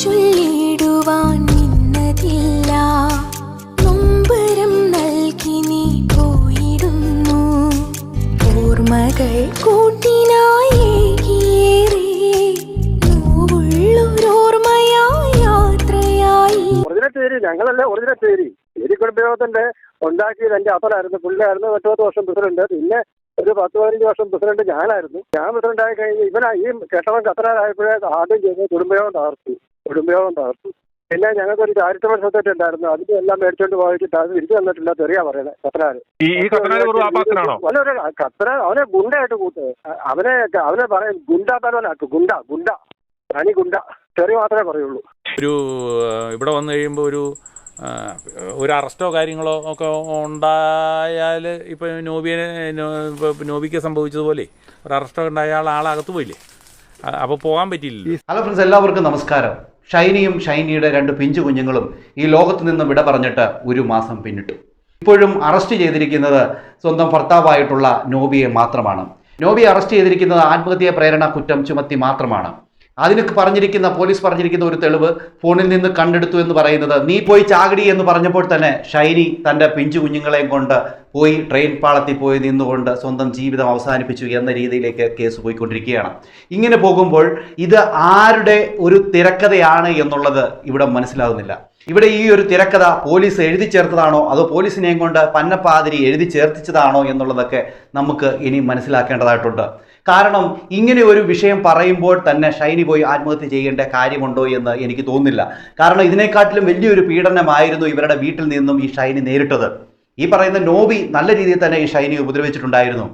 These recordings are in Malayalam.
ചൊല്ലിടുവാൻ നിന്നതില്ല നൊമ്പരം നൽകി നീ പോയിടുന്നു. ഓർമ്മകൾ കൂട്ടിനായി ഞങ്ങളല്ല ഒറിജിനൽ പേര്. പേര് കുടുംബയോഗത്തിന്റെ ഉണ്ടാക്കിയത് എന്റെ അപ്പനായിരുന്നു. പുള്ളിയായിരുന്നു പത്തുപത്ത് വർഷം പ്രസിഡന്റ്. പിന്നെ ഒരു പത്ത് പതിനഞ്ച് വർഷം പ്രസിഡന്റ് ഞാനായിരുന്നു. ഞാൻ പ്രസിഡന്റ് ആയി കഴിഞ്ഞ് ഇവനാ ഈ കെട്ടവൻ കത്തനായപ്പോഴേ ആദ്യം ചെയ്ത് കുടുംബയോഗം തകർത്തു. കുടുംബയോഗം തകർത്തു. പിന്നെ ഞങ്ങൾക്ക് ഒരു ചാരിറ്റബിൾ സൊസൈറ്റി ഉണ്ടായിരുന്നു. അതിന്റെ എല്ലാം മേടിച്ചോണ്ട് പോയിട്ട് അത് തിരിച്ചു തന്നിട്ടില്ല. തെറിയാ പറയുന്നത് കത്തനാര്. അവനൊരു കത്തന അവനെ ഗുണ്ടയായിട്ട് കൂട്ട്. അവനെ അവനെ പറയും ഗുണ്ട തലവനാക്കും ഗുണ്ട ഗുണ്ട. തനി ഗുണ്ട. ചെറിയ മാത്രമേ പറയുള്ളൂ. ഒരു ഇവിടെ വന്നു കഴിയുമ്പോൾ ഒരു ഒരു അറസ്റ്റോ കാര്യങ്ങളോ ഒക്കെ ഉണ്ടായാൽ ഇപ്പൊ നോബിയെ നോബിക്ക് സംഭവിച്ചതുപോലെ ഒരു അറസ്റ്റോ ഉണ്ടായ ആൾ ആളകത്ത് പോയില്ലേ? അപ്പോൾ പോകാൻ പറ്റിയില്ല ഹലോ ഫ്രണ്ട്സ് എല്ലാവർക്കും നമസ്കാരം. ഷൈനിയും ഷൈനിയുടെ രണ്ട് പിഞ്ചു കുഞ്ഞുങ്ങളും ഈ ലോകത്ത് നിന്നും വിട പറഞ്ഞിട്ട് ഒരു മാസം പിന്നിട്ടു. ഇപ്പോഴും അറസ്റ്റ് ചെയ്തിരിക്കുന്നത് സ്വന്തം ഭർത്താവായിട്ടുള്ള നോബിയെ മാത്രമാണ്. നോബിയെ അറസ്റ്റ് ചെയ്തിരിക്കുന്നത് ആത്മഹത്യാ പ്രേരണ കുറ്റം ചുമത്തി മാത്രമാണ്. അതിന് പറഞ്ഞിരിക്കുന്ന പോലീസ് പറഞ്ഞിരിക്കുന്ന ഒരു തെളിവ് ഫോണിൽ നിന്ന് കണ്ടെടുത്തു എന്ന് പറയുന്നത് നീ പോയി ചാകടി എന്ന് പറഞ്ഞപ്പോൾ തന്നെ ഷൈനി തന്റെ പിഞ്ചു കുഞ്ഞുങ്ങളെയും കൊണ്ട് പോയി ട്രെയിൻ പാളത്തിൽ പോയി നിന്നുകൊണ്ട് സ്വന്തം ജീവിതം അവസാനിപ്പിച്ചു എന്ന രീതിയിലേക്ക് കേസ് പോയിക്കൊണ്ടിരിക്കുകയാണ്. ഇങ്ങനെ പോകുമ്പോൾ ഇത് ആരുടെ ഒരു തിരക്കഥയാണ് എന്നുള്ളത് ഇവിടെ മനസ്സിലാകുന്നില്ല ഇവിടെ ഈ ഒരു തിരക്കഥ പോലീസ് എഴുതി ചേർത്തതാണോ അതോ പോലീസിനെയും കൊണ്ട് പന്നപ്പാതിരി എഴുതി ചേർത്തിച്ചതാണോ എന്നുള്ളതൊക്കെ നമുക്ക് ഇനി മനസ്സിലാക്കേണ്ടതായിട്ടുണ്ട്. കാരണം ഇങ്ങനെ ഒരു വിഷയം പറയുമ്പോൾ തന്നെ ഷൈനി പോയി ആത്മഹത്യ ചെയ്യേണ്ട കാര്യമുണ്ടോ എന്ന് എനിക്ക് തോന്നുന്നില്ല. കാരണം ഇതിനെക്കാട്ടിലും വലിയൊരു പീഡനമായിരുന്നു ഇവരുടെ വീട്ടിൽ നിന്നും ഈ ഷൈനി നേരിട്ടത്. ഈ പറയുന്ന നോബി നല്ല രീതിയിൽ തന്നെ ഈ ഷൈനി ഉപദ്രവിച്ചിട്ടുണ്ടായിരുന്നു.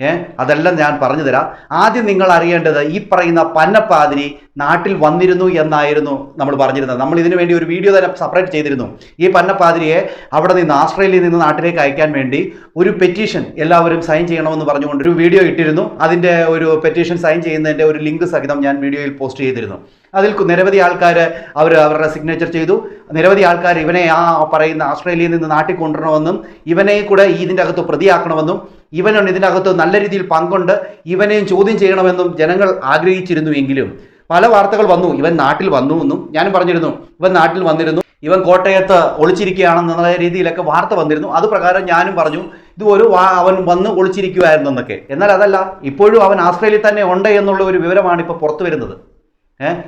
ഏ? അതെല്ലാം ഞാൻ പറഞ്ഞു തരാം. ആദ്യം നിങ്ങൾ അറിയേണ്ടത് ഈ പറയുന്ന പന്നപ്പാതിരി നാട്ടിൽ വന്നിരുന്നു എന്നായിരുന്നു നമ്മൾ പറഞ്ഞിരുന്നത്. നമ്മൾ ഇതിനു വേണ്ടി ഒരു വീഡിയോ തന്നെ സെപ്പറേറ്റ് ചെയ്തിരുന്നു. ഈ പന്നപ്പാതിരിയെ അവിടെ നിന്ന് ആസ്ട്രേലിയയിൽ നിന്ന് നാട്ടിലേക്ക് അയക്കാൻ വേണ്ടി ഒരു പെറ്റീഷൻ എല്ലാവരും സൈൻ ചെയ്യണമെന്ന് പറഞ്ഞുകൊണ്ട് ഒരു വീഡിയോ ഇട്ടിരുന്നു. അതിന്റെ ഒരു പെറ്റീഷൻ സൈൻ ചെയ്യുന്നതിന്റെ ഒരു ലിങ്ക് സഹിതം ഞാൻ വീഡിയോയിൽ പോസ്റ്റ് ചെയ്തിരുന്നു. അതിൽ നിരവധി ആൾക്കാർ അവർ അവരുടെ സിഗ്നേച്ചർ ചെയ്തു. നിരവധി ആൾക്കാർ ഇവനെ ആ പറയുന്ന ആസ്ട്രേലിയയിൽ നിന്ന് നാട്ടിൽ കൊണ്ടുവരണമെന്നും ഇവനെ കൂടെ ഇതിന്റെ അകത്ത് പ്രതിയാക്കണമെന്നും ഇവനാണ് ഇതിനകത്ത് നല്ല രീതിയിൽ പങ്കുണ്ട്. ഇവനെയും ചോദ്യം ചെയ്യണമെന്നും ജനങ്ങൾ ആഗ്രഹിച്ചിരുന്നു എങ്കിലും പല വാർത്തകൾ വന്നു. ഇവൻ നാട്ടിൽ വന്നു എന്നും ഞാനും പറഞ്ഞിരുന്നു. ഇവൻ നാട്ടിൽ വന്നിരുന്നു. ഇവൻ കോട്ടയത്ത് ഒളിച്ചിരിക്കുകയാണെന്നുള്ള രീതിയിലൊക്കെ വാർത്ത വന്നിരുന്നു. അത് പ്രകാരം ഞാനും പറഞ്ഞു ഇത് ഒരു അവൻ വന്ന് ഒളിച്ചിരിക്കുമായിരുന്നു എന്നൊക്കെ. എന്നാൽ അതല്ല ഇപ്പോഴും അവൻ ആസ്ട്രേലിയയിൽ തന്നെ ഉണ്ട് എന്നുള്ള ഒരു വിവരമാണ് ഇപ്പോൾ പുറത്തു വരുന്നത്.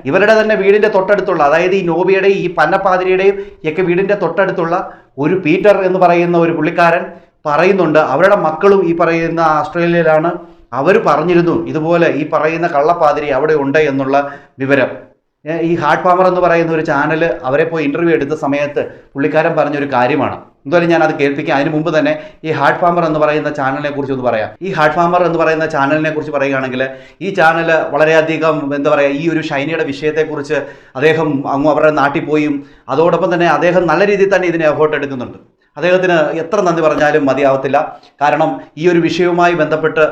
ഇവരുടെ തന്നെ വീടിന്റെ തൊട്ടടുത്തുള്ള അതായത് ഈ നോബിയുടെയും ഈ പന്നപ്പാതിരിയുടെയും ഒക്കെ വീടിന്റെ തൊട്ടടുത്തുള്ള ഒരു പീറ്റർ എന്ന് പറയുന്ന ഒരു പുള്ളിക്കാരൻ പറയുന്നുണ്ട്. അവരുടെ മക്കളും ഈ പറയുന്ന ആസ്ട്രേലിയയിലാണ്. അവർ പറഞ്ഞിരുന്നു ഇതുപോലെ ഈ പറയുന്ന കള്ളപ്പാതിരി അവിടെ ഉണ്ട് എന്നുള്ള വിവരം. ഈ ഹാർട്ട് ഫാമർ എന്ന് പറയുന്ന ഒരു ചാനൽ അവരെ പോയി ഇന്റർവ്യൂ എടുത്ത സമയത്ത് പുള്ളിക്കാരൻ പറഞ്ഞൊരു കാര്യമാണ്. എന്തായാലും ഞാൻ അത് കേൾപ്പിക്കാം. അതിന് മുമ്പ് തന്നെ ഈ ഹാർട്ട് ഫാമർ എന്ന് പറയുന്ന ചാനലിനെ കുറിച്ച് ഒന്ന് പറയാം. ഈ ഹാർട്ട് ഫാമർ എന്ന് പറയുന്ന ചാനലിനെ കുറിച്ച് പറയുകയാണെങ്കിൽ ഈ ചാനൽ വളരെയധികം എന്താ പറയുക ഈ ഒരു ഷൈനിയുടെ വിഷയത്തെക്കുറിച്ച് അദ്ദേഹം അങ്ങ് അവരുടെ നാട്ടിൽ പോയും. അതോടൊപ്പം തന്നെ അദ്ദേഹം നല്ല രീതിയിൽ തന്നെ ഇതിനെ എഫേർട്ട് എടുക്കുന്നുണ്ട്. അദ്ദേഹത്തിന് എത്ര നന്ദി പറഞ്ഞാലും മതിയാവത്തില്ല. കാരണം ഈ ഒരു വിഷയവുമായി ബന്ധപ്പെട്ട്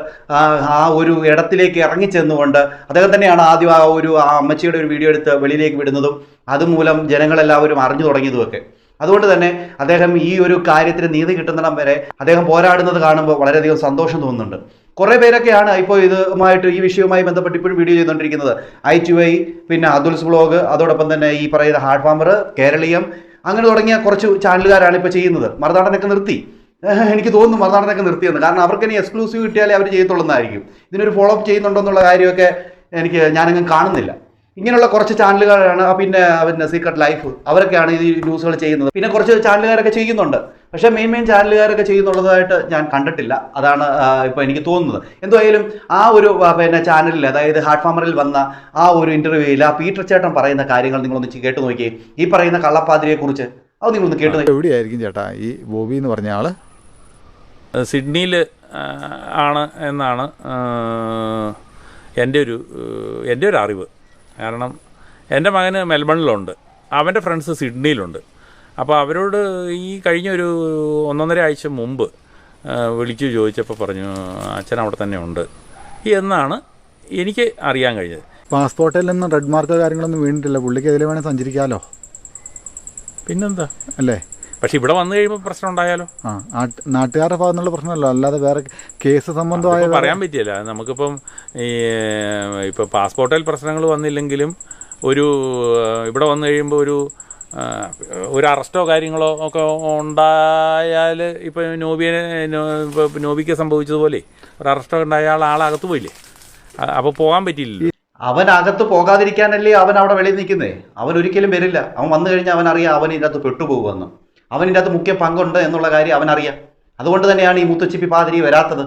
ആ ഒരു ഇടത്തിലേക്ക് ഇറങ്ങിച്ചെന്നുകൊണ്ട് അദ്ദേഹം തന്നെയാണ് ആദ്യം ആ ഒരു ആ അമ്മച്ചിയുടെ ഒരു വീഡിയോ എടുത്ത് വെളിയിലേക്ക് വിടുന്നതും അതുമൂലം ജനങ്ങളെല്ലാവരും അറിഞ്ഞു തുടങ്ങിയതുമൊക്കെ. അതുകൊണ്ട് തന്നെ അദ്ദേഹം ഈ ഒരു കാര്യത്തിന് നീതി കിട്ടുന്നിടം വരെ അദ്ദേഹം പോരാടുന്നത് കാണുമ്പോൾ വളരെയധികം സന്തോഷം തോന്നുന്നുണ്ട്. കുറേ പേരൊക്കെയാണ് ഇപ്പോൾ ഇതുമായിട്ട് ഈ വിഷയവുമായി ബന്ധപ്പെട്ട് ഇപ്പോഴും വീഡിയോ ചെയ്തുകൊണ്ടിരിക്കുന്നത്. ഐ ടു ഐ പിന്നെ അതുൽസ് ബ്ലോഗ് അതോടൊപ്പം തന്നെ ഈ പറയുന്ന ഹാർഡ് ഫാമർ കേരളീയം അങ്ങനെ തുടങ്ങിയ കുറച്ച് ചാനലുകാരാണ് ഇപ്പോൾ ചെയ്യുന്നത്. മറുനാടനൊക്കെ നിർത്തി. എനിക്ക് തോന്നുന്നു മറുനാടനൊക്കെ നിർത്തിയെന്ന്. കാരണം അവർക്ക് ഇനി എക്സ്ക്ലൂസീവ് കിട്ടിയാലേ അവർ ചെയ്യത്തുള്ളതായിരിക്കും ഇതിനൊരു ഫോളോ അപ്പ് ചെയ്യുന്നുണ്ടോ എന്നുള്ള കാര്യമൊക്കെ എനിക്ക് ഞാനങ്ങ് കാണുന്നില്ല. ഇങ്ങനെയുള്ള കുറച്ച് ചാനലുകാരാണ് പിന്നെ പിന്നെ സീക്രട്ട് ലൈഫ് അവരൊക്കെയാണ് ഈ ന്യൂസുകൾ ചെയ്യുന്നത്. പിന്നെ കുറച്ച് ചാനലുകാരൊക്കെ ചെയ്യുന്നുണ്ട്. പക്ഷേ മെയിൻ മെയിൻ ചാനലുകാരൊക്കെ ചെയ്യുന്നുള്ളതായിട്ട് ഞാൻ കണ്ടിട്ടില്ല. അതാണ് ഇപ്പോൾ എനിക്ക് തോന്നുന്നത്. എന്തായാലും ആ ഒരു പിന്നെ ചാനലിൽ അതായത് ഹാർട്ട് ഫാമറിൽ വന്ന ആ ഒരു ഇന്റർവ്യൂയിൽ ആ പീറ്റർ ചേട്ടൻ പറയുന്ന കാര്യങ്ങൾ നിങ്ങളൊന്ന് കേട്ട് നോക്കിയേ. ഈ പറയുന്ന കള്ളപ്പാതിരിയെക്കുറിച്ച് അത് നിങ്ങളൊന്ന് കേട്ട് നോക്കി എവിടെയായിരിക്കും ചേട്ടാ ഈ ബോബി എന്ന് പറഞ്ഞ ആൾ? സിഡ്നിയിൽ ആണ് എന്നാണ് എന്റെ ഒരു എന്റെ ഒരു അറിവ്. കാരണം എന്റെ മകന് മെൽബണിലുണ്ട്. അവന്റെ ഫ്രണ്ട്സ് സിഡ്നിയിലുണ്ട്. അപ്പോൾ അവരോട് ഈ കഴിഞ്ഞ ഒരു ഒന്നൊന്നര ആഴ്ച മുമ്പ് വിളിച്ചു ചോദിച്ചപ്പോൾ പറഞ്ഞു അച്ഛൻ അവിടെ തന്നെ ഉണ്ട്. എന്നാണ് എനിക്ക് അറിയാൻ കഴിഞ്ഞത്. പാസ്പോർട്ടിൽ നിന്ന് റെഡ് മാർക്ക് കാര്യങ്ങളൊന്നും വീണിട്ടില്ല. പുള്ളിക്ക് ഇതിൽ വേണേൽ സഞ്ചരിക്കാമല്ലോ പിന്നെന്താ? അല്ലേ? പക്ഷെ ഇവിടെ വന്നു കഴിയുമ്പോൾ പ്രശ്നം ഉണ്ടായാലോ? ആ നാട്ട്- നാട്ടുകാരുടെ ഭാഗത്തുള്ള പ്രശ്നമല്ലോ. അല്ലാതെ വേറെ കേസ് സംബന്ധമായ അതിപ്പോ പറയാൻ പറ്റിയല്ല. നമുക്കിപ്പം ഈ ഇപ്പൊ പാസ്പോർട്ടിൽ പ്രശ്നങ്ങൾ വന്നില്ലെങ്കിലും ഒരു ഇവിടെ വന്നു കഴിയുമ്പോൾ ഒരു ഒരു അറസ്റ്റോ കാര്യങ്ങളോ ഒക്കെ ഉണ്ടായാൽ ഇപ്പൊ നോബിയെ നോബിക്ക് സംഭവിച്ചതുപോലെ ഒരു അറസ്റ്റോ ഉണ്ടായ ആൾ ആളകത്ത് പോയില്ലേ? അപ്പൊ പോകാൻ പറ്റിയില്ലല്ലോ അവൻ അകത്ത് പോകാതിരിക്കാനല്ലേ അവൻ അവിടെ വെളിയിൽ നിൽക്കുന്നേ? അവൻ ഒരിക്കലും വരില്ല. അവൻ വന്നു കഴിഞ്ഞാൽ അവൻ അറിയാം അവൻ ഇതിനകത്ത് പെട്ടുപോകുമെന്ന്. അവൻ അത് മുഖ്യ പങ്കുണ്ട് എന്നുള്ള കാര്യം അവനറിയാം. അതുകൊണ്ട് തന്നെയാണ് ഈ മുത്തുച്ചിപ്പി പാതിരി വരാത്തത്.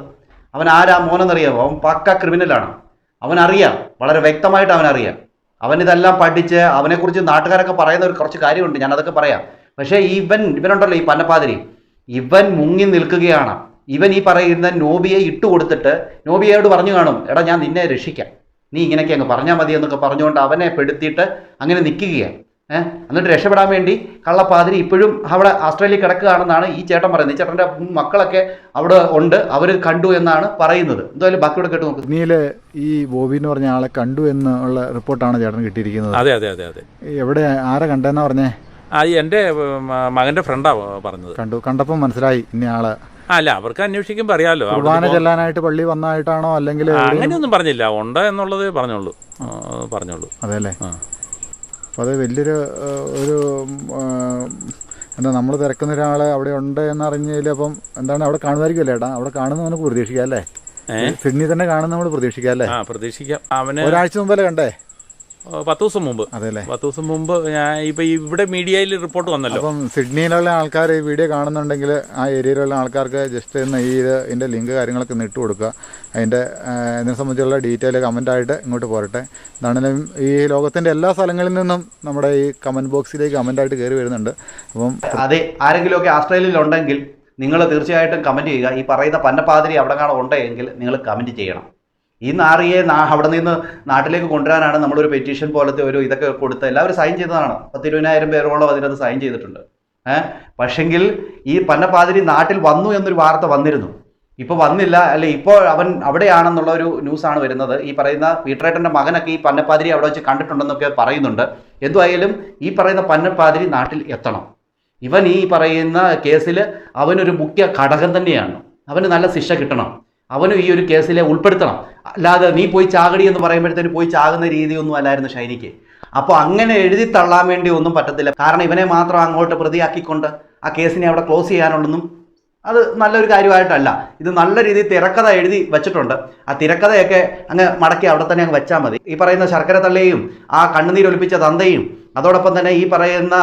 അവൻ ആരാ മോനെന്നറിയാമോ അവൻ പക്ക ക്രിമിനലാണ്. അവനറിയാം. വളരെ വ്യക്തമായിട്ട് അവനറിയാം. അവനിതെല്ലാം പഠിച്ച് അവനെക്കുറിച്ച് നാട്ടുകാരൊക്കെ പറയുന്ന ഒരു കുറച്ച് കാര്യമുണ്ട്. ഞാൻ അതൊക്കെ പറയാം. പക്ഷേ ഇവൻ ഇവനുണ്ടല്ലോ ഈ പന്നപ്പാതിരി. ഇവൻ മുങ്ങി നിൽക്കുകയാണ്. ഇവൻ ഈ പറയുന്ന നോബിയെ ഇട്ട് കൊടുത്തിട്ട് നോബിയോട് പറഞ്ഞു കാണും എടാ ഞാൻ നിന്നെ രക്ഷിക്കാം. നീ ഇങ്ങനെയൊക്കെ അങ്ങ് പറഞ്ഞാൽ മതി എന്നൊക്കെ പറഞ്ഞുകൊണ്ട് അവനെ പെടുത്തിയിട്ട് അങ്ങനെ നിൽക്കുകയാണ്. ഏഹ് എന്നിട്ട് രക്ഷപ്പെടാൻ വേണ്ടി കള്ളപ്പാതിരി ഇപ്പോഴും അവിടെ ആസ്ട്രേലിയ കിടക്കുകയാണെന്നാണ് ഈ ചേട്ടൻ പറയുന്നത്. ഈ ചേട്ടന്റെ മക്കളൊക്കെ അവിടെ ഉണ്ട്. അവർ കണ്ടു എന്നാണ് പറയുന്നത്. എന്തായാലും ബാക്കിയോടെ കേട്ട് നോക്കും. ഇനിയിൽ ഈ ബോബി എന്ന് പറഞ്ഞ ആളെ കണ്ടു എന്നുള്ള റിപ്പോർട്ടാണ് ചേട്ടൻ കിട്ടിയിരിക്കുന്നത്. അതെ അതെ അതെ അതെ. എവിടെ ആരെ കണ്ടെന്നാ പറഞ്ഞേ? ആ എന്റെ മകന്റെ ഫ്രണ്ടാണ് പറഞ്ഞത്. കണ്ടു കണ്ടപ്പോൾ മനസ്സിലായി ഇനി ആൾ. ആ, അല്ല അവർക്ക് അന്വേഷിക്കുമ്പോൾ അറിയാമല്ലോ അവിടെ കുർബാന ചെല്ലാനായിട്ട് പള്ളി വന്നായിട്ടാണോ അല്ലെങ്കിൽ അങ്ങനെയൊന്നും പറഞ്ഞില്ല. ഉണ്ട് എന്നുള്ളത് പറഞ്ഞോളൂ പറഞ്ഞോളൂ അതെ അല്ലേ? ആ. അപ്പോൾ അത് വലിയൊരു ഒരു എന്താ നമ്മൾ തിരക്കുന്ന ഒരാൾ അവിടെ ഉണ്ട് എന്നറിഞ്ഞതിൽ അപ്പം എന്താണ് അവിടെ കാണുമായിരിക്കുമല്ലേ ഏട്ടാ? അവിടെ കാണുന്ന നമുക്ക് പ്രതീക്ഷിക്കാം അല്ലേ? സിഡ്നി തന്നെ കാണുന്ന നമ്മൾ പ്രതീക്ഷിക്കാം അല്ലേ? പ്രതീക്ഷിക്കാം. അവന് ഒരാഴ്ച മുമ്പല്ലേ കണ്ടേ? പത്ത് ദിവസം മുമ്പ്. അതെ അല്ലേ പത്ത് ദിവസം മുമ്പ് ഞാൻ ഇപ്പൊ ഇവിടെ മീഡിയയിൽ റിപ്പോർട്ട് വന്നല്ലോ. അപ്പം സിഡ്നിയിലുള്ള ആൾക്കാർ ഈ വീഡിയോ കാണുന്നുണ്ടെങ്കിൽ ആ ഏരിയയിലുള്ള ആൾക്കാർക്ക് ജസ്റ്റ് ഒന്ന് ഈ ഇത് ഇതിന്റെ ലിങ്ക് കാര്യങ്ങളൊക്കെ ഒന്ന് ഇട്ട് കൊടുക്കുക. അതിന്റെ ഇതിനെ സംബന്ധിച്ചുള്ള ഡീറ്റെയിൽ കമന്റ് ആയിട്ട് ഇങ്ങോട്ട് പോരട്ടെ. എന്താണെങ്കിലും ഈ ലോകത്തിന്റെ എല്ലാ സ്ഥലങ്ങളിൽ നിന്നും നമ്മുടെ ഈ കമന്റ് ബോക്സിലേക്ക് കമന്റ് ആയിട്ട് കയറി വരുന്നുണ്ട്. അപ്പം അതെ ആരെങ്കിലുമൊക്കെ ആസ്ട്രേലിയയിൽ ഉണ്ടെങ്കിൽ നിങ്ങൾ തീർച്ചയായിട്ടും കമന്റ് ചെയ്യുക. ഈ പറയുന്ന പന്നപ്പാതിരി അവിടെ കാണാൻ ഉണ്ടെങ്കിൽ നിങ്ങൾ കമന്റ് ചെയ്യണം. ഈ നാറിയെ അവിടെ നിന്ന് നാട്ടിലേക്ക് കൊണ്ടുവരാനാണ് നമ്മളൊരു പെറ്റീഷൻ പോലത്തെ ഒരു ഇതൊക്കെ കൊടുത്ത് എല്ലാവരും സൈൻ ചെയ്തതാണ്. പത്തിരുപതിനായിരം പേരോളം അതിനകത്ത് സൈൻ ചെയ്തിട്ടുണ്ട്. ഏഹ് പക്ഷെങ്കിൽ ഈ പന്നപ്പാതിരി നാട്ടിൽ വന്നു എന്നൊരു വാർത്ത വന്നിരുന്നു. ഇപ്പോൾ വന്നില്ല അല്ലെ ഇപ്പോൾ അവൻ അവിടെയാണെന്നുള്ള ഒരു ന്യൂസ് ആണ് വരുന്നത്. ഈ പറയുന്ന പീട്ടറേട്ടന്റെ മകനൊക്കെ ഈ പന്നപ്പാതിരി അവിടെ വെച്ച് കണ്ടിട്ടുണ്ടെന്നൊക്കെ പറയുന്നുണ്ട്. എന്തുവായാലും ഈ പറയുന്ന പന്നപ്പാതിരി നാട്ടിൽ എത്തണം. ഇവൻ ഈ പറയുന്ന കേസിൽ അവനൊരു മുഖ്യ ഘടകം തന്നെയാണ്. അവന് നല്ല ശിക്ഷ കിട്ടണം. അവനും ഈ ഒരു കേസിലെ ഉൾപ്പെടുത്തണം. അല്ലാതെ നീ പോയി ചാകടി എന്ന് പറയുമ്പോഴത്തേന് പോയി ചാകുന്ന രീതിയൊന്നും അല്ലായിരുന്നു ഷൈനിക്ക് അപ്പോൾ അങ്ങനെ എഴുതി തള്ളാൻ വേണ്ടി ഒന്നും പറ്റത്തില്ല. കാരണം ഇവനെ മാത്രം അങ്ങോട്ട് പ്രതിയാക്കിക്കൊണ്ട് ആ കേസിനെ അവിടെ ക്ലോസ് ചെയ്യാനുള്ളൊന്നും അത് നല്ലൊരു കാര്യമായിട്ടല്ല. ഇത് നല്ല രീതിയിൽ തിരക്കഥ എഴുതി വെച്ചിട്ടുണ്ട്. ആ തിരക്കഥയൊക്കെ അങ്ങ് മടക്കി അവിടെ തന്നെ അങ്ങ് വെച്ചാൽ മതി. ഈ പറയുന്ന ശർക്കര തള്ളയും ആ കണ്ണുനീരൊലിപ്പിച്ച തന്തയും അതോടൊപ്പം തന്നെ ഈ പറയുന്ന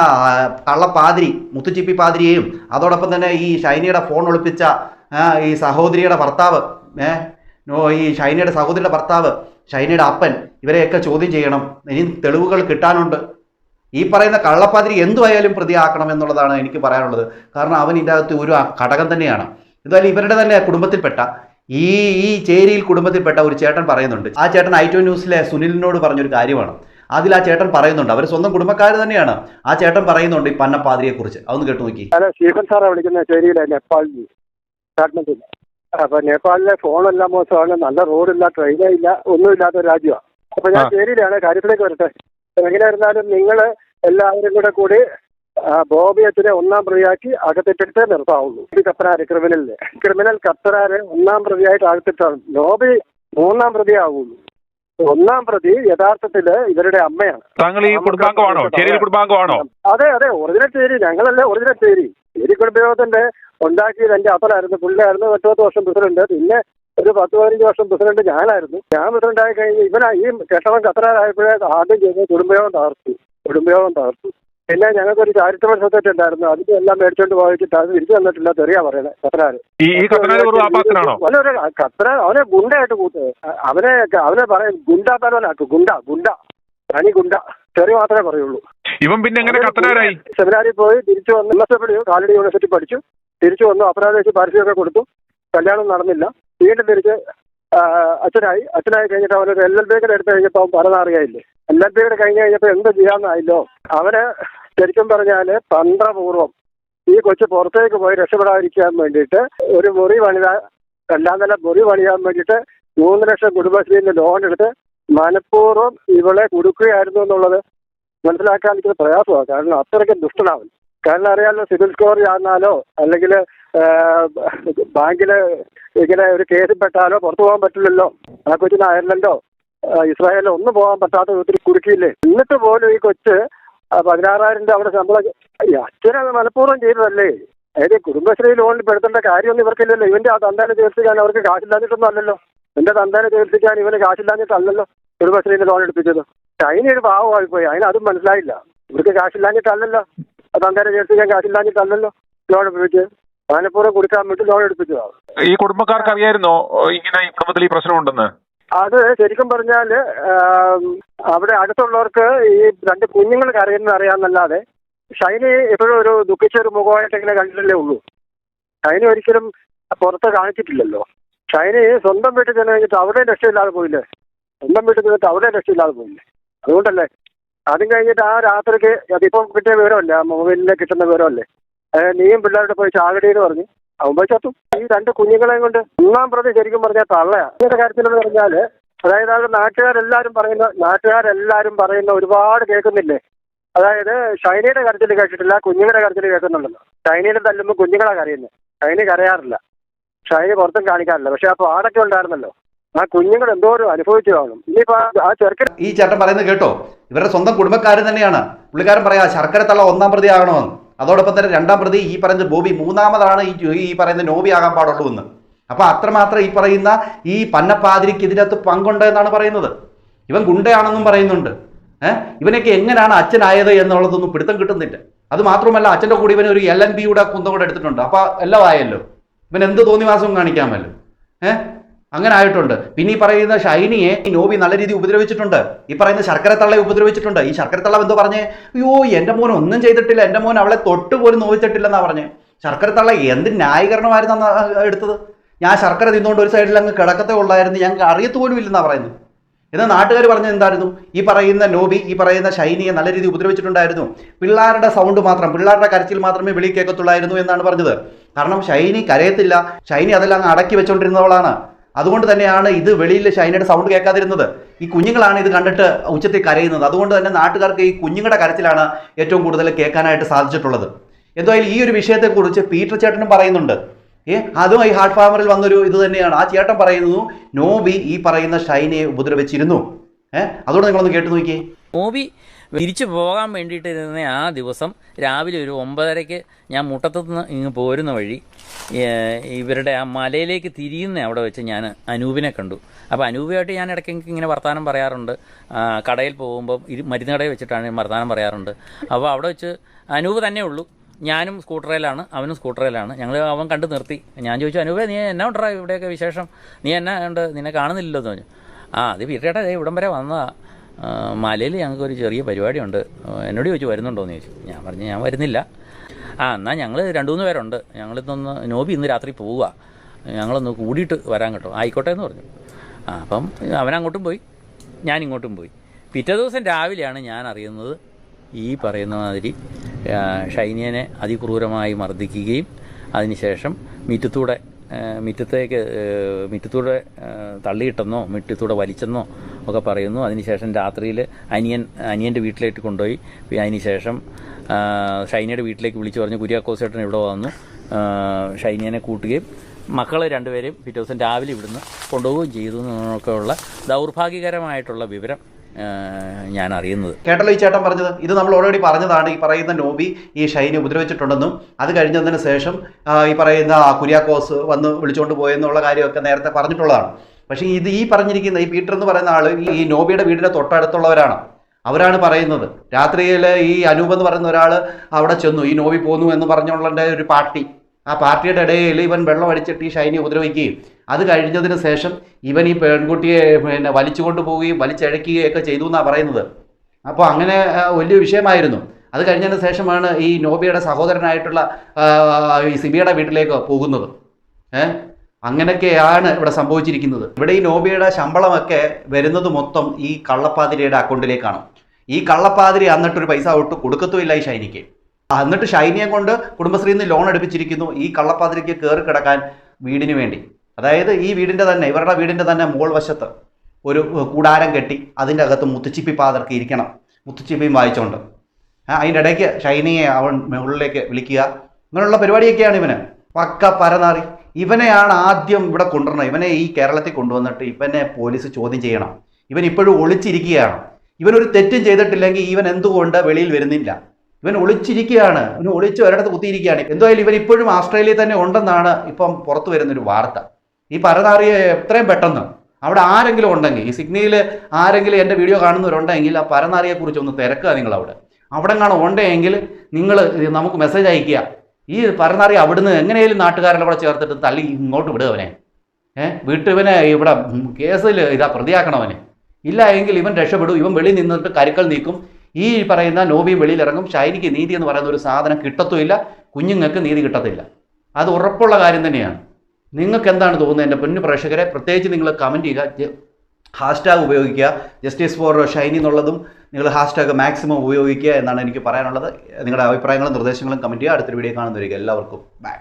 കള്ളപ്പാതിരി മുത്തുച്ചിപ്പി പാതിരിയെയും അതോടൊപ്പം തന്നെ ഈ ഷൈനിയുടെ ഫോൺ ഒളിപ്പിച്ച ഈ സഹോദരിയുടെ ഭർത്താവ് ഏ നോ ഈ ഷൈനയുടെ സഹോദരിയുടെ ഭർത്താവ് ഷൈനയുടെ അപ്പൻ ഇവരെയൊക്കെ ചോദ്യം ചെയ്യണം. ഇനി തെളിവുകൾ കിട്ടാനുണ്ട്. ഈ പറയുന്ന കള്ളപ്പാതിരി എന്തുമായാലും പ്രതിയാക്കണം എന്നുള്ളതാണ് എനിക്ക് പറയാനുള്ളത്. കാരണം അവൻ ഇതിന്റെ അകത്ത് ഒരു ഘടകം തന്നെയാണ്. എന്തായാലും ഇവരുടെ തന്നെ കുടുംബത്തിൽപ്പെട്ട ഈ ഈ ചേരിയിൽ കുടുംബത്തിൽപ്പെട്ട ഒരു ചേട്ടൻ പറയുന്നുണ്ട്. ആ ചേട്ടൻ ഐ ടു ന്യൂസിലെ സുനിലിനോട് പറഞ്ഞൊരു കാര്യമാണ്. അതിൽ ആ ചേട്ടൻ പറയുന്നുണ്ട്. അവർ സ്വന്തം കുടുംബക്കാർ തന്നെയാണ്. ആ ചേട്ടൻ പറയുന്നുണ്ട് ഈ പന്നപ്പാതിരിയെ കുറിച്ച് അതൊന്ന് കേട്ടു നോക്കി. സ്റ്റീഫൻ സാറാണ് വിളിക്കുന്നത് ചേരിയിലെ അപ്പൊ നേപ്പാളിലെ ഫോണെല്ലാം മോശമാണ്. നല്ല റോഡില്ല ട്രെയിനേ ഇല്ല ഒന്നുമില്ലാത്ത ഒരു രാജ്യമാണ് അപ്പൊ ഞാൻ ചേരിയിലാണ് കാര്യത്തിലേക്ക് വരട്ടെ. എങ്ങനെയായിരുന്നാലും നിങ്ങൾ എല്ലാവരും കൂടെ കൂടി ബോബിയത്തിനെ ബോബി അച്ഛനെ ഒന്നാം പ്രതിയാക്കി അകത്തിട്ടിട്ടേ നിർത്താവുള്ളൂ. ഈ കത്തനാര് ക്രിമിനലിൽ. ക്രിമിനൽ കത്തനാര് ഒന്നാം പ്രതിയായിട്ട് അകത്തിട്ടാണ്. ലോബി മൂന്നാം പ്രതിയാവുള്ളൂ ഒന്നാം പ്രതി യഥാർത്ഥത്തിൽ ഇവരുടെ അമ്മയാണ്. താങ്കൾ ഈ കുടുംബാംഗമാണോ? കുടുംബാംഗമാണോ? അതെ അതെ ഒറിജിനൽ ചേരി. ഞങ്ങളല്ലേ ഒറിജിനൽ ചേരി. ചേരി കുടുംബയോഗത്തിന്റെ ഉണ്ടാക്കിയത് എന്റെ അപ്പനായിരുന്നു. പുള്ളിയായിരുന്നു പത്ത് വർഷം പ്രസിഡന്റ്. പിന്നെ ഒരു പത്ത് പതിനഞ്ച് വർഷം പ്രസിഡന്റ് ഞാനായിരുന്നു. ഞാൻ പ്രസിഡന്റ് ആയി കഴിഞ്ഞ് ഇവനാ ഈ കെട്ടണം കത്തനാരായപ്പോഴേ ആദ്യം ചെയ്തത് കുടുംബയോഗം തകർത്തു. കുടുംബയോഗം തകർത്തു. പിന്നെ ഞങ്ങൾക്കൊരു ചാരിറ്റബിൾ സൊസൈറ്റി ഉണ്ടായിരുന്നു. അതിന്റെ എല്ലാം മേടിച്ചോണ്ട് പോയിട്ട് അത് തിരിച്ചു തന്നിട്ടില്ല. തെറിയാ പറയണേ കത്തരാർ ഒരു അവനൊരു കത്തന അവനെ ഗുണ്ടയായിട്ട് കൂട്ട്. അവനെ അവനെ പറയും ഗുണ്ട തലവനാക്കും ഗുണ്ട ഗുണ്ട. തനി ഗുണ്ട. ചെറിയ മാത്രമേ പറയുള്ളൂ. ഇവൻ പിന്നെ എങ്ങനെ സെമിനാറിൽ പോയി തിരിച്ചു വന്ന് M S F Kalady university പഠിച്ചു. തിരിച്ചു വന്നു. അപരാധ വെച്ച് പരസ്യമൊക്കെ കൊടുത്തു. കല്യാണം നടന്നില്ല. വീണ്ടും തിരിച്ച് അച്ഛനായി. അച്ഛനായി കഴിഞ്ഞിട്ട് അവനൊരു എൽ എൽ ബിയുടെ എടുത്തു കഴിഞ്ഞപ്പോൾ അവൻ പലതറിയായില്ലേ എൽ എൽ ബിയുടെ കഴിഞ്ഞ് കഴിഞ്ഞപ്പോൾ എന്ത് ചെയ്യാമെന്നായില്ലോ അവന് ശരിക്കും പറഞ്ഞാൽ തന്ത്രപൂർവം ഈ കൊച്ചു പുറത്തേക്ക് പോയി രക്ഷപ്പെടാതിരിക്കാൻ വേണ്ടിയിട്ട് ഒരു മുറി പണിത രണ്ടാം നില മുറി പണിയാൻ വേണ്ടിയിട്ട് മൂന്ന് ലക്ഷം കുടുംബശ്രീയിൽ ലോൺ എടുത്ത് മനഃപൂർവം ഇവളെ കൊടുക്കുകയായിരുന്നു എന്നുള്ളത് മനസ്സിലാക്കാൻ എനിക്ക് പ്രയാസമാണ്. കാരണം അത്രയ്ക്ക് ദുഷ്ടനാവൻ. കാരണം അറിയാമല്ലോ സിവിൽ സ്കോർ ആണെന്നാലോ അല്ലെങ്കിൽ ബാങ്കിൽ ഇങ്ങനെ ഒരു കേസിൽ പെട്ടാലോ പുറത്തു പോകാൻ പറ്റില്ലല്ലോ. ആ കൊച്ചിന് അയർലൻഡോ ഇസ്രായേലോ ഒന്നും പോകാൻ പറ്റാത്ത വിധത്തിൽ കുടുക്കിയില്ലേ എന്നിട്ട് പോലും ഈ കൊച്ച് പതിനാറായിരം രൂപ അവിടെ ശമ്പളം അച്ഛനത് മനഃപൂർവം ചെയ്തതല്ലേ? അതായത് കുടുംബശ്രീ ലോണിൽ പെടുത്തേണ്ട കാര്യമൊന്നും ഇവർക്കില്ലല്ലോ. ഇവന്റെ ആ തന്താനെ ചികിത്സിക്കാൻ അവർക്ക് കാശില്ലാഞ്ഞിട്ടൊന്നും അല്ലല്ലോ. എന്റെ തന്താനെ ചികിത്സിക്കാൻ ഇവന് കാശില്ലാഞ്ഞിട്ടല്ലല്ലോ കുടുംബശ്രീന്റെ ലോൺ എടുപ്പിച്ചത്. ചൈനയുടെ പാവമായി പോയി അതിന് അതും മനസ്സിലായില്ല. ഇവർക്ക് കാശില്ലാഞ്ഞിട്ടല്ലല്ലോ. ആ തന്താനെ ഞാൻ കാശില്ലാഞ്ഞിട്ടല്ലല്ലോ ലോൺ എടുപ്പിച്ചത് മനഃപൂർവം കൊടുക്കാൻ വേണ്ടി ലോൺ എടുപ്പിച്ചതാണ് ഈ കുടുംബക്കാർക്ക് അറിയായിരുന്നോ? ഇങ്ങനെ ഈ കുടുംബത്തിൽ ഈ പ്രശ്നമുണ്ടെന്ന്? അത് ശരിക്കും പറഞ്ഞാൽ അവിടെ അടുത്തുള്ളവർക്ക് ഈ രണ്ട് കുഞ്ഞുങ്ങൾക്ക് അറിയുന്നത് അറിയാമെന്നല്ലാതെ ഷൈനി എപ്പോഴും ഒരു ദുഃഖിച്ച ഒരു മുഖമായിട്ട് ഇങ്ങനെ കണ്ടിട്ടല്ലേ ഉള്ളൂ. ഷൈനി ഒരിക്കലും പുറത്ത് കാണിച്ചിട്ടില്ലല്ലോ. ഷൈനി സ്വന്തം വീട്ടിൽ ചെന്ന് കഴിഞ്ഞിട്ട് അവിടെ രക്ഷയില്ലാതെ പോയില്ലേ? സ്വന്തം വീട്ടിൽ ചെന്നിട്ട് അവിടെ രക്ഷയില്ലാതെ പോയില്ലേ? അതുകൊണ്ടല്ലേ അതും കഴിഞ്ഞിട്ട് ആ രാത്രിക്ക് അതിപ്പം കിട്ടിയ വിവരമല്ലേ. മൊബൈലിൽ കിട്ടുന്ന വിവരമല്ലേ? നീയും പിള്ളേരുടെ പോയി ചാകടി എന്ന് പറഞ്ഞു അവൻ പോയി ചത്തു. ഈ രണ്ട് കുഞ്ഞുങ്ങളെയും കൊണ്ട് ഒന്നാം പ്രതി ശരിക്കും പറഞ്ഞാൽ തള്ളയാ. ഇതിന്റെ കാര്യത്തിലെന്ന് പറഞ്ഞാൽ അതായത് അത് നാട്ടുകാരെല്ലാരും പറയുന്ന നാട്ടുകാരെല്ലാരും പറയുന്ന ഒരുപാട് കേൾക്കുന്നില്ലേ? അതായത് ഷൈനയുടെ കരച്ചിൽ കേട്ടിട്ടില്ല കുഞ്ഞുങ്ങളുടെ കരച്ചിൽ കേൾക്കുന്നുണ്ടല്ലോ. ഷൈനയുടെ തല്ലുമ്പോൾ കുഞ്ഞുങ്ങളാണ് കരയുന്നത് ഷൈനി കരയാറില്ല. ഷൈനി പുറത്തും കാണിക്കാറില്ല. പക്ഷെ ആ പാടൊക്കെ ഉണ്ടായിരുന്നല്ലോ. ആ കുഞ്ഞുങ്ങൾ എന്തോരം അനുഭവിച്ചു കാണും. ഇനിയിപ്പോ ആ- ചെറുക്കൻ ഈ ചേട്ടൻ പറയുന്നത് കേട്ടോ ഇവരുടെ സ്വന്തം കുടുംബക്കാരൻ തന്നെയാണ്. പുള്ളിക്കാരൻ പറയാ ശർക്കര തള്ള ഒന്നാം പ്രതി ആകണമെന്ന്. അതോടൊപ്പം തന്നെ രണ്ടാം പ്രതി ഈ പറയുന്ന ബോബി മൂന്നാമതാണ് ഈ ഈ പറയുന്ന നോബി ആകാൻ പാടുള്ളൂ എന്ന്. അപ്പൊ അത്രമാത്രം ഈ പറയുന്ന ഈ പന്നപ്പാതിരിക്ക് ഇതിനകത്ത് പങ്കുണ്ട് എന്നാണ് പറയുന്നത്. ഇവൻ ഗുണ്ടയാണെന്നും പറയുന്നുണ്ട്. ഏഹ് ഇവനൊക്കെ എങ്ങനെയാണ് അച്ഛനായത് എന്നുള്ളതൊന്നും പിടുത്തം കിട്ടുന്നില്ല. അത് മാത്രമല്ല അച്ഛന്റെ കൂടെ ഇവൻ ഒരു എൽ എൻ ബിയുടെ കുന്തം കൂടെ എടുത്തിട്ടുണ്ട്. അപ്പൊ എല്ലാം ആയല്ലോ. ഇവൻ എന്ത് തോന്നിവാസവും കാണിക്കാമല്ലോ. ഏഹ് അങ്ങനെ ആയിട്ടുണ്ട്. പിന്നെ ഈ പറയുന്ന ഷൈനിയെ ഈ നോബി നല്ല രീതിയിൽ ഉപദ്രവിച്ചിട്ടുണ്ട്. ഈ പറയുന്ന ശർക്കര തള്ളയെ ഉപദ്രവിച്ചിട്ടുണ്ട്. ഈ ശർക്കര തള്ള എന്തോ പറഞ്ഞേ? അയ്യോ എന്റെ മോൻ ഒന്നും ചെയ്തിട്ടില്ല. എന്റെ മോൻ അവളെ തൊട്ട് പോലും നോവിച്ചിട്ടില്ലെന്നാ പറഞ്ഞേ. ശർക്കര തള്ള എന്ത് ന്യായീകരണമായിരുന്നു എടുത്തത്? ഞാൻ ശർക്കര തിന്നുകൊണ്ട് ഒരു സൈഡിൽ അങ്ങ് കിടക്കത്തെ ഉള്ളായിരുന്നു. ഞങ്ങൾക്ക് അറിയത്ത് പോലും ഇല്ലെന്നാ പറയുന്നത്. എന്നാൽ നാട്ടുകാർ പറഞ്ഞത് എന്തായിരുന്നു? ഈ പറയുന്ന നോബി ഈ പറയുന്ന ഷൈനിയെ നല്ല രീതിയിൽ ഉപദ്രവിച്ചിട്ടുണ്ടായിരുന്നു. പിള്ളേരുടെ സൗണ്ട് മാത്രം പിള്ളേരുടെ കരച്ചിൽ മാത്രമേ വിളി കേൾക്കത്തുള്ളായിരുന്നു എന്നാണ് പറഞ്ഞത്. കാരണം ഷൈനി കരയത്തില്ല. ഷൈനി അതെല്ലാം അടക്കി വെച്ചുകൊണ്ടിരുന്നവളാണ് അതുകൊണ്ട് തന്നെയാണ് ഇത് വെളിയിൽ ഷൈനയുടെ സൗണ്ട് കേൾക്കാതിരുന്നത്. ഈ കുഞ്ഞുങ്ങളാണ് ഇത് കണ്ടിട്ട് ഉച്ചത്തിൽ കരയുന്നത്. അതുകൊണ്ട് തന്നെ നാട്ടുകാർക്ക് ഈ കുഞ്ഞുങ്ങളുടെ കരച്ചിലാണ് ഏറ്റവും കൂടുതൽ കേൾക്കാനായിട്ട് സാധിച്ചിട്ടുള്ളത്. എന്തായാലും ഈ ഒരു വിഷയത്തെക്കുറിച്ച് പീറ്റർ ചേട്ടനും പറയുന്നുണ്ട്. ഏ അതും ഈ ഹാർട്ട് ഫാമറിൽ വന്നൊരു ഇത് തന്നെയാണ്. ആ ചേട്ടൻ പറയുന്നു നോബി ഈ പറയുന്ന ഷൈനയെ ഉപദ്രവിച്ചിരുന്നു. ഏഹ് അതുകൊണ്ട് നിങ്ങളൊന്ന് കേട്ടു നോക്കിയേ. മൂവി തിരിച്ചു പോകാൻ വേണ്ടിയിട്ട് ഇരുന്ന ആ ദിവസം രാവിലെ ഒരു ഒമ്പതരയ്ക്ക് ഞാൻ മുട്ടത്തു നിന്ന് ഇങ്ങ് പോരുന്ന വഴി ഇവരുടെ ആ മലയിലേക്ക് തിരിയുന്ന അവിടെ വെച്ച് ഞാൻ അനൂപിനെ കണ്ടു. അപ്പോൾ അനൂപുമായിട്ട് ഞാൻ ഇടയ്ക്ക് ഇങ്ങനെ വർത്തമാനം പറയാറുണ്ട്. കടയിൽ പോകുമ്പോൾ ഇരു മരുന്ന് കടയിൽ വെച്ചിട്ടാണ് വർത്തമാനം പറയാറുണ്ട്. അപ്പോൾ അവിടെ വെച്ച് അനൂപ് തന്നെ ഉള്ളൂ. ഞാനും സ്കൂട്ടറിലാണ് അവനും സ്കൂട്ടറിലാണ്. ഞങ്ങൾ അവൻ കണ്ടു നിർത്തി. ഞാൻ ചോദിച്ചു അനൂപേ നീ എന്നാ ഉണ്ടാ ഇവിടെയൊക്കെ വിശേഷം? നീ എന്നാ ഉണ്ട്? നിന്നെ കാണുന്നില്ലല്ലോ എന്ന് പറഞ്ഞു. ആ അത് വീട്ടേട്ടാ ഇവിടം വരെ വന്നതാ. മലയിൽ ഞങ്ങൾക്കൊരു ചെറിയ പരിപാടിയുണ്ട്. എന്നോട് ചോദിച്ചു വരുന്നുണ്ടോ എന്ന് ചോദിച്ചു. ഞാൻ പറഞ്ഞു ഞാൻ വരുന്നില്ല. ആ എന്നാൽ ഞങ്ങൾ രണ്ട് മൂന്ന് പേരുണ്ട്. ഞങ്ങളിന്നൊന്ന് നോബി ഇന്ന് രാത്രി പോവുക. ഞങ്ങളൊന്ന് കൂടിയിട്ട് വരാൻ കേട്ടോ. ആയിക്കോട്ടെ എന്ന് പറഞ്ഞു. ആ അപ്പം അവനങ്ങോട്ടും പോയി. ഞാൻ ഇങ്ങോട്ടും പോയി. പിറ്റേ ദിവസം രാവിലെയാണ് ഞാൻ അറിയുന്നത് ഈ പറയുന്ന മാതിരി ഷൈനിയനെ അതിക്രൂരമായി മർദ്ദിക്കുകയും അതിനുശേഷം മിറ്റത്തൂടെ മിറ്റത്തേക്ക് മിറ്റത്തൂടെ തള്ളിയിട്ടെന്നോ മിറ്റത്തൂടെ വലിച്ചെന്നോ ഒക്കെ പറയുന്നു. അതിനുശേഷം രാത്രിയിൽ അനിയൻ അനിയന്റെ വീട്ടിലേക്ക് കൊണ്ടുപോയി. അതിനുശേഷം ഷൈനയുടെ വീട്ടിലേക്ക് വിളിച്ചു പറഞ്ഞു കുര്യാക്കോസേട്ടൻ ഇവിടെ വന്നു. ഷൈനിയനെ കൂട്ടുകയും മക്കളെ രണ്ടുപേരെയും പിറ്റേ ദിവസം രാവിലെ ഇവിടുന്ന് കൊണ്ടുപോവുകയും ചെയ്തു എന്നൊക്കെയുള്ള ദൗർഭാഗ്യകരമായിട്ടുള്ള വിവരം ഞാൻ അറിയുന്നത്. കേട്ടല്ലോ ഈ ചേട്ടൻ പറഞ്ഞത്. ഇത് നമ്മൾ ഓൾറെഡി പറഞ്ഞതാണ്. ഈ പറയുന്ന നോബി ഈ ഷൈനെ ഉപദ്രവിച്ചിട്ടുണ്ടെന്നും അത് കഴിഞ്ഞതിന് ശേഷം ഈ പറയുന്ന കുര്യാക്കോസ് വന്ന് വിളിച്ചുകൊണ്ട് പോയെന്നുള്ള കാര്യമൊക്കെ നേരത്തെ പറഞ്ഞിട്ടുള്ളതാണ്. പക്ഷേ ഇത് ഈ പറഞ്ഞിരിക്കുന്ന ഈ പീറ്റർ എന്ന് പറയുന്ന ആൾ ഈ നോബിയുടെ വീടിന്റെ തൊട്ടടുത്തുള്ളവരാണ്. അവരാണ് പറയുന്നത്. രാത്രിയിൽ ഈ അനൂപ് എന്ന് പറയുന്ന ഒരാൾ അവിടെ ചെന്നു. ഈ നോബി പോന്നു എന്ന് പറഞ്ഞുള്ള ഒരു പാർട്ടി. ആ പാർട്ടിയുടെ ഇടയിൽ ഇവൻ വെള്ളം അടിച്ചിട്ട് ഈ ഷൈനി ഉപദ്രവിക്കുകയും. അത് കഴിഞ്ഞതിന് ശേഷം ഇവൻ ഈ പെൺകുട്ടിയെ പിന്നെ വലിച്ചുകൊണ്ട് പോവുകയും വലിച്ചഴക്കുകയും ഒക്കെ ചെയ്തു എന്നാണ് പറയുന്നത്. അപ്പോൾ അങ്ങനെ വലിയ വിഷയമായിരുന്നു. അത് കഴിഞ്ഞതിന് ശേഷമാണ് ഈ നോബിയുടെ സഹോദരനായിട്ടുള്ള ഈ സിബിയുടെ വീട്ടിലേക്ക് പോകുന്നത്. ഏഹ് അങ്ങനെയൊക്കെയാണ് ഇവിടെ സംഭവിച്ചിരിക്കുന്നത്. ഇവിടെ ഈ നോബിയുടെ ശമ്പളമൊക്കെ വരുന്നത് മൊത്തം ഈ കള്ളപ്പാതിരിയുടെ അക്കൗണ്ടിലേക്കാണ്. ഈ കള്ളപ്പാതിരി എന്നിട്ടൊരു പൈസ ഒട്ട് കൊടുക്കത്തുമില്ല ഈ ഷൈനിക്ക്. എന്നിട്ട് ഷൈനിയെ കൊണ്ട് കുടുംബശ്രീയിൽ നിന്ന് ലോൺ എടുപ്പിച്ചിരിക്കുന്നു ഈ കള്ളപ്പാതിരിക്ക് കയറി കിടക്കാൻ വീടിന് വേണ്ടി. അതായത് ഈ വീടിന്റെ തന്നെ ഇവരുടെ വീടിന്റെ തന്നെ മുകൾ വശത്ത് ഒരു കൂടാരം കെട്ടി അതിന്റെ അകത്ത് മുത്തുച്ചിപ്പി പാതർക്ക് ഇരിക്കണം. മുത്തുച്ചിപ്പിയും വായിച്ചുകൊണ്ട് അതിന്റെ ഇടയ്ക്ക് ഷൈനിയെ അവൻ മുകളിലേക്ക് വിളിക്കുക. അങ്ങനെയുള്ള പരിപാടിയൊക്കെയാണ് ഇവന്. പക്ക പരനാറി. ഇവനെയാണ് ആദ്യം ഇവിടെ കൊണ്ടുവരണം ഇവനെ ഈ കേരളത്തിൽ കൊണ്ടുവന്നിട്ട് ഇവനെ പോലീസ് ചോദ്യം ചെയ്യണം. ഇവൻ ഇപ്പോഴും ഒളിച്ചിരിക്കുകയാണ്. ഇവനൊരു തെറ്റും ചെയ്തിട്ടില്ലെങ്കിൽ ഇവൻ എന്തുകൊണ്ട് വെളിയിൽ വരുന്നില്ല? ഇവൻ ഒളിച്ചിരിക്കുകയാണ്. ഇവൻ ഒളിച്ച് ഒരിടത്ത് കുത്തിയിരിക്കുകയാണ്. എന്തായാലും ഇവൻ ഇപ്പോഴും ആസ്ട്രേലിയയിൽ തന്നെ ഉണ്ടെന്നാണ് ഇപ്പം പുറത്തു വരുന്നൊരു വാർത്ത. ഈ പരതാറിയ എത്രയും പെട്ടെന്ന് അവിടെ ആരെങ്കിലും ഉണ്ടെങ്കിൽ ഈ സിഗ്നിയിൽ ആരെങ്കിലും എന്റെ വീഡിയോ കാണുന്നവരുണ്ടെങ്കിൽ ആ പരനാറിയെക്കുറിച്ച് ഒന്ന് തിരക്കുക നിങ്ങൾ അവിടെ അവിടെ കാണാൻ ഉണ്ടെങ്കിൽ നിങ്ങൾ നമുക്ക് മെസ്സേജ് അയക്കുക ഈ പറഞ്ഞറിയാം അവിടുന്ന് എങ്ങനെയും നാട്ടുകാരുടെ കൂടെ ചേർത്തിട്ട് തള്ളി ഇങ്ങോട്ട് വിടുക അവനെ. ഏഹ് വീട്ടിവനെ ഇവിടെ കേസിൽ ഇതാ പ്രതിയാക്കണം അവനെ. ഇല്ല എങ്കിൽ ഇവൻ രക്ഷപ്പെടും ഇവൻ വെളിയിൽ നിന്നിട്ട് കരുക്കൾ നീക്കും. ഈ പറയുന്ന നോബി വെളിയിൽ ഇറങ്ങും. ഷൈനിക്ക് നീതി എന്ന് പറയുന്ന ഒരു സാധനം കിട്ടത്തുമില്ല. കുഞ്ഞുങ്ങൾക്ക് നീതി കിട്ടത്തില്ല. അത് ഉറപ്പുള്ള കാര്യം തന്നെയാണ്. നിങ്ങൾക്ക് എന്താണ് തോന്നുന്നത് എന്റെ പൊന്നു പ്രേക്ഷകരെ? പ്രത്യേകിച്ച് നിങ്ങൾ കമന്റ് ചെയ്യുക. ഹാഷ്ടാഗ് ഉപയോഗിക്കുക. ജസ്റ്റിസ് ഫോർ ഷൈനി എന്നുള്ളതും നിങ്ങൾ ഹാഷ്ടാഗ് മാക്സിമം ഉപയോഗിക്കുക എന്നാണ് എനിക്ക് പറയാനുള്ളത്. നിങ്ങളുടെ അഭിപ്രായങ്ങളും നിർദ്ദേശങ്ങളും കമന്റ് ചെയ്യുക. അടുത്തൊരു വീഡിയോ കാണുന്നവരിക എല്ലാവർക്കും ബൈ.